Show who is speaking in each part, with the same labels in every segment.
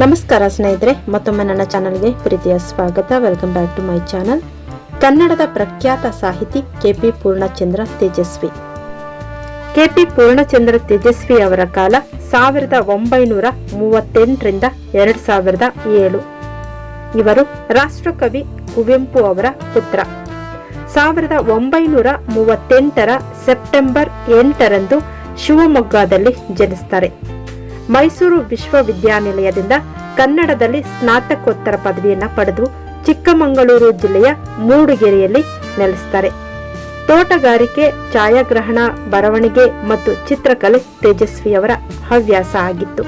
Speaker 1: ನಮಸ್ಕಾರ ಸ್ನೇಹಿತರೆ, ಮತ್ತೊಮ್ಮೆ ನನ್ನ ಚಾನಲ್ಗೆ ಪ್ರೀತಿಯ ಸ್ವಾಗತ. Welcome back to my channel ಕನ್ನಡದ ಪ್ರಖ್ಯಾತ ಸಾಹಿತಿ ಕೆಪಿ ಪೂರ್ಣಚಂದ್ರ ತೇಜಸ್ವಿ. ಕೆಪಿ ಪೂರ್ಣಚಂದ್ರ ತೇಜಸ್ವಿ ಅವರ ಕಾಲ ಸಾವಿರದ ಒಂಬೈನೂರ ಮೂವತ್ತೆಂಟರಿಂದ ಎರಡು ಸಾವಿರದ ಏಳು. ಇವರು ರಾಷ್ಟ್ರಕವಿ ಕುವೆಂಪು ಅವರ ಪುತ್ರ. ಸಾವಿರದ ಒಂಬೈನೂರ ಮೂವತ್ತೆಂಟರ ಸೆಪ್ಟೆಂಬರ್ ಎಂಟರಂದು ಶಿವಮೊಗ್ಗದಲ್ಲಿ ಜನಿಸ್ತಾರೆ. ಮೈಸೂರು ವಿಶ್ವವಿದ್ಯಾನಿಲಯದಿಂದ ಕನ್ನಡದಲ್ಲಿ ಸ್ನಾತಕೋತ್ತರ ಪದವಿಯನ್ನು ಪಡೆದು ಚಿಕ್ಕಮಗಳೂರು ಜಿಲ್ಲೆಯ ಮೂಡಿಗೆರೆಯಲ್ಲಿ ನೆಲೆಸ್ತಾರೆ. ತೋಟಗಾರಿಕೆ, ಛಾಯಾಗ್ರಹಣ, ಬರವಣಿಗೆ ಮತ್ತು ಚಿತ್ರಕಲೆ ತೇಜಸ್ವಿಯವರ ಹವ್ಯಾಸ ಆಗಿತ್ತು.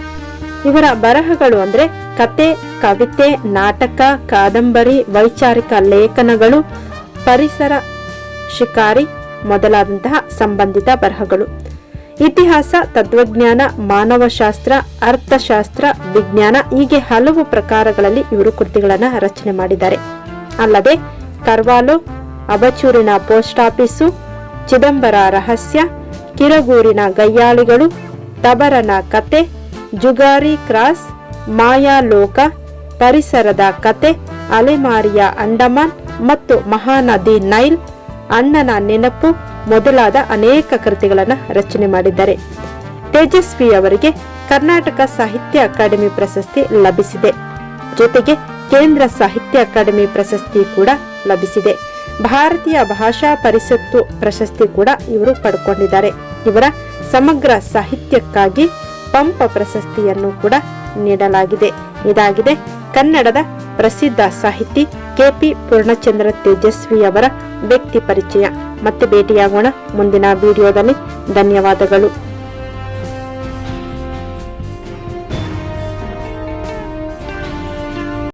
Speaker 1: ಇವರ ಬರಹಗಳು ಅಂದ್ರೆ ಕತೆ, ಕವಿತೆ, ನಾಟಕ, ಕಾದಂಬರಿ, ವೈಚಾರಿಕ ಲೇಖನಗಳು, ಪರಿಸರ ಶಿಕಾರಿ ಮೊದಲಾದಂತಹ ಸಂಬಂಧಿತ ಬರಹಗಳು. ಇತಿಹಾಸ, ತತ್ವಜ್ಞಾನ, ಮಾನವಶಾಸ್ತ್ರ, ಅರ್ಥಶಾಸ್ತ್ರ, ವಿಜ್ಞಾನ ಹೀಗೆ ಹಲವು ಪ್ರಕಾರಗಳಲ್ಲಿ ಇವರು ಕೃತಿಗಳನ್ನು ರಚನೆ ಮಾಡಿದ್ದಾರೆ. ಅಲ್ಲದೆ ಕರ್ವಾಲೋ, ಅಬಚೂರಿನ ಪೋಸ್ಟ್ ಆಫೀಸು, ಚಿದಂಬರ ರಹಸ್ಯ, ಕಿರಗೂರಿನ ಗಯ್ಯಾಳಿಗಳು, ತಬರನ ಕತೆ, ಜುಗಾರಿ ಕ್ರಾಸ್ ಮಾಯಾಲೋಕ ಪರಿಸರದ ಕತೆ, ಅಲೆಮಾರಿಯ ಅಂಡಮಾನ್ ಮತ್ತು ಮಹಾನದಿ ನೈಲ್ ಅಣ್ಣನ ನೆನಪು ಮೊದಲಾದ ಅನೇಕ ಕೃತಿಗಳನ್ನು ರಚನೆ ಮಾಡಿದ್ದಾರೆ. ತೇಜಸ್ವಿ ಅವರಿಗೆ ಕರ್ನಾಟಕ ಸಾಹಿತ್ಯ ಅಕಾಡೆಮಿ ಪ್ರಶಸ್ತಿ ಲಭಿಸಿದೆ. ಜೊತೆಗೆ ಕೇಂದ್ರ ಸಾಹಿತ್ಯ ಅಕಾಡೆಮಿ ಪ್ರಶಸ್ತಿ ಕೂಡ ಲಭಿಸಿದೆ. ಭಾರತೀಯ ಭಾಷಾ ಪರಿಷತ್ತು ಪ್ರಶಸ್ತಿ ಕೂಡ ಇವರು ಪಡ್ಕೊಂಡಿದ್ದಾರೆ. ಇವರ ಸಮಗ್ರ ಸಾಹಿತ್ಯಕ್ಕಾಗಿ ಪಂಪ ಪ್ರಶಸ್ತಿಯನ್ನು ಕೂಡ ನೀಡಲಾಗಿದೆ. ಇದಾಗಿದೆ ಕನ್ನಡದ ಪ್ರಸಿದ್ಧ ಸಾಹಿತಿ ಕೆಪಿ ಪೂರ್ಣಚಂದ್ರ ತೇಜಸ್ವಿ ಅವರ ವ್ಯಕ್ತಿ ಪರಿಚಯ. ಮತ್ತೆ ಭೇಟಿಯಾಗೋಣ ಮುಂದಿನ ವಿಡಿಯೋದಲ್ಲಿ. ಧನ್ಯವಾದಗಳು.